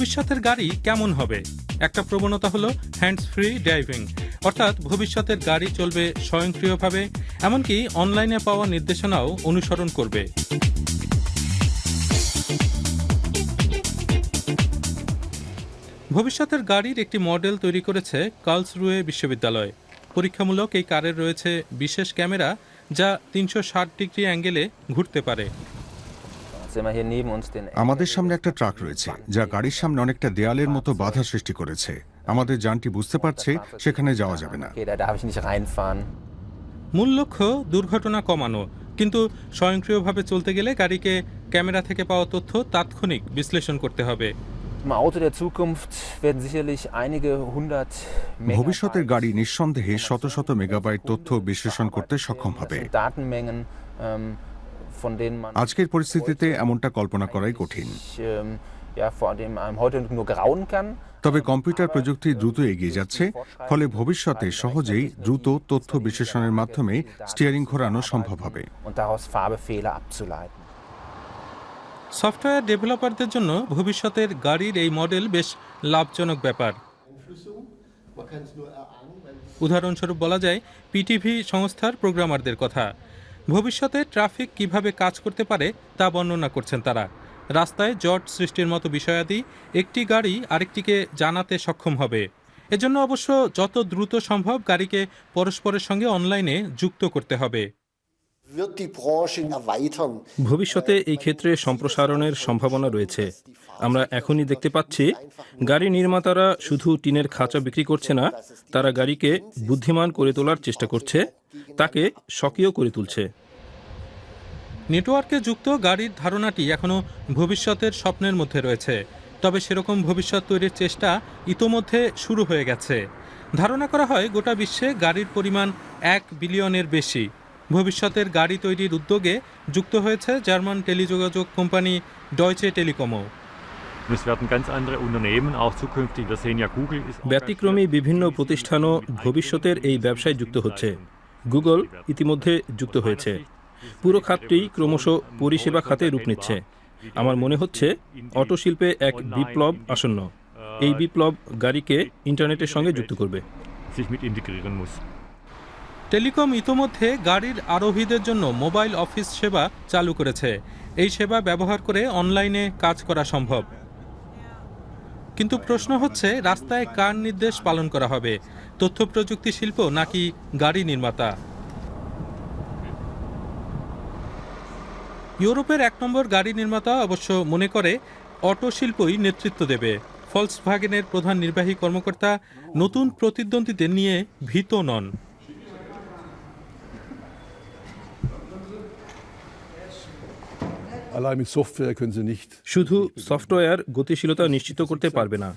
ভবিষ্যতের গাড়ি কেমন হবে? একটা প্রবণতা হলো হ্যান্ডস ফ্রি ড্রাইভিং অর্থাৎ ভবিষ্যতের গাড়ি চলবে স্বয়ংক্রিয়ভাবে, এমনকি অনলাইনে পাওয়া নির্দেশনাও অনুসরণ করবে। ভবিষ্যতের গাড়ির একটি মডেল তৈরি করেছে কার্লসরুয়ে বিশ্ববিদ্যালয়। পরীক্ষামূলক এই কারের রয়েছে বিশেষ ক্যামেরা যা তিনশো ষাট ডিগ্রি অ্যাঙ্গেলে ঘুরতে পারে। আমাদের সামনে একটা ট্রাক রয়েছে যা গাড়ির সামনে অনেকটা দেয়ালের মতো বাধা সৃষ্টি করেছে। আমাদের যানটি বুঝতে পারছে সেখানে যাওয়া যাবে না। মূল লক্ষ্য দুর্ঘটনা কমানো। কিন্তু স্বয়ংক্রিয়ভাবে চলতে গেলে গাড়িকে ক্যামেরা থেকে পাওয়া তথ্য তাৎক্ষণিক বিশ্লেষণ করতে হবে। ভবিষ্যতের গাড়ি নিঃসন্দেহে শত শত মেগাবাইট তথ্য বিশ্লেষণ করতে সক্ষম হবে। আজকের পরিস্থিতিতে এমনটা কল্পনা করাই কঠিন ähm. তবে কম্পিউটার প্রযুক্তি দ্রুত এগিয়ে যাচ্ছে ফলে ভবিষ্যতে সহজেই দ্রুত তথ্য বিশ্লেষণের মাধ্যমে স্টিয়ারিং ঘোরানো সম্ভব হবে. সফটওয়্যার ডেভেলপারদের জন্য ভবিষ্যতের গাড়ির এই মডেল বেশ লাভজনক ব্যাপার উদাহরণস্বরূপ বলা যায় পিটিভি সংস্থার প্রোগ্রামারদের কথা ভবিষ্যতে ট্রাফিক কীভাবে কাজ করতে পারে তা বর্ণনা করছেন তারা। রাস্তায় জট সৃষ্টির মতো বিষয়াদি একটি গাড়ি আরেকটিকে জানাতে সক্ষম হবে। এজন্য অবশ্য যত দ্রুত সম্ভব গাড়িকে পরস্পরের সঙ্গে অনলাইনে যুক্ত করতে হবে। ভবিষ্যতে এই ক্ষেত্রে সম্প্রসারণের সম্ভাবনা রয়েছে। আমরা এখনই দেখতে পাচ্ছি গাড়ি নির্মাতারা শুধু টিনের খাঁচা বিক্রি করছে না তারা গাড়িকে বুদ্ধিমান করে তোলার চেষ্টা করছে তাকে সক্রিয় করে তুলছে। নেটওয়ার্কে যুক্ত গাড়ির ধারণাটি এখনও ভবিষ্যতের স্বপ্নের মধ্যে রয়েছে। তবে সেরকম ভবিষ্যৎ তৈরির চেষ্টা ইতোমধ্যে শুরু হয়ে গেছে। ধারণা করা হয় গোটা বিশ্বে গাড়ির পরিমাণ এক বিলিয়নের বেশি। ভবিষ্যতের গাড়ি তৈরির উদ্যোগে যুক্ত হয়েছে জার্মান টেলিযোগাযোগ কোম্পানি ডয়চে টেলিকমও Und es werden ganz andere Unternehmen auch zukünftig. Wir sehen ja, Google ist auch ব্যতিক্রমী বিভিন্ন প্রতিষ্ঠানও ভবিষ্যতের এই ব্যবসায় যুক্ত হচ্ছে। গুগল ইতিমধ্যে যুক্ত হয়েছে। পুরো খাতটি ক্রমশ পরিষেবা খাতে রূপ নিচ্ছে। আমার মনে হচ্ছে অটো শিল্পে এক বিপ্লব আসন্ন। এই বিপ্লব গাড়িকে ইন্টারনেটের সঙ্গে যুক্ত করবে। টেলিকম ইতোমধ্যে গাড়ির আরোহীদের জন্য মোবাইল অফিস সেবা চালু করেছে। এই সেবা ব্যবহার করে অনলাইনে কাজ করা সম্ভব। কিন্তু প্রশ্ন হচ্ছে, রাস্তায় কার নির্দেশ পালন করা হবে? তথ্য প্রযুক্তি শিল্প নাকি গাড়ি নির্মাতা? ইউরোপের এক নম্বর গাড়ি নির্মাতা অবশ্য মনে করে, অটো শিল্পই নেতৃত্ব দেবে। ফলসভাগেনের প্রধান নির্বাহী কর্মকর্তা নতুন প্রতিদ্বন্দ্বীদের নিয়ে ভীত নন। শুধু সফটওয়্যার গতিশীলতা নিশ্চিত করতে পারবে না।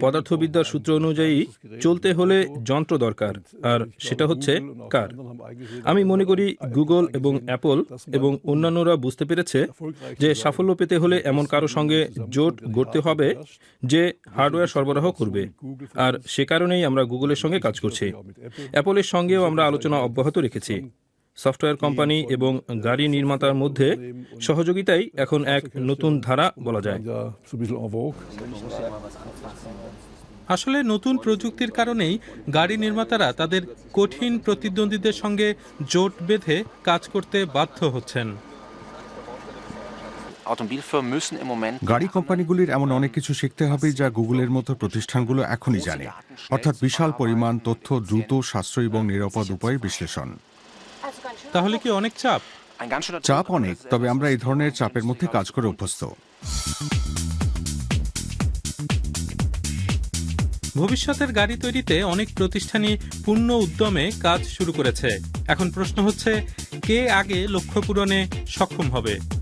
পদার্থবিদ্যার সূত্র অনুযায়ী চলতে হলে যন্ত্র দরকার। আর সেটা হচ্ছে কার? আমি মনে করি গুগল এবং অ্যাপল এবং অন্যান্যরা বুঝতে পেরেছে যে সাফল্য পেতে হলে এমন কারও সঙ্গে জোট গড়তে হবে যে হার্ডওয়্যার সরবরাহ করবে। আর সে কারণেই আমরা গুগলের সঙ্গে কাজ করছি। অ্যাপলের সঙ্গেও আমরা আলোচনা অব্যাহত রেখেছি। সফটওয়্যার কোম্পানি এবং গাড়ি নির্মাতার মধ্যে সহযোগিতাই এখন এক নতুন ধারা বলা যায়. আসলে নতুন প্রযুক্তির কারণেই গাড়ি নির্মাতারা তাদের কঠিন প্রতিদ্বন্দ্বীদের সঙ্গে জোট বেঁধে কাজ করতে বাধ্য হচ্ছেন। গাড়ি কোম্পানিগুলির এমন অনেক কিছু শিখতে হবে যা গুগলের মতো প্রতিষ্ঠানগুলো এখনই জানে। অর্থাৎ বিশাল পরিমাণ তথ্য দ্রুত সাশ্রয়ী এবং নিরাপদ উপায়ে বিশ্লেষণ। তাহলে কি অনেক চাপ? চাপ অনেক তবে আমরা এই ধরনের চাপের মধ্যে কাজ করে অভ্যস্ত। ভবিষ্যতের গাড়ি তৈরিতে অনেক প্রতিষ্ঠানই পূর্ণ উদ্যমে কাজ শুরু করেছে। এখন প্রশ্ন হচ্ছে কে আগে লক্ষ্য পূরণে সক্ষম হবে?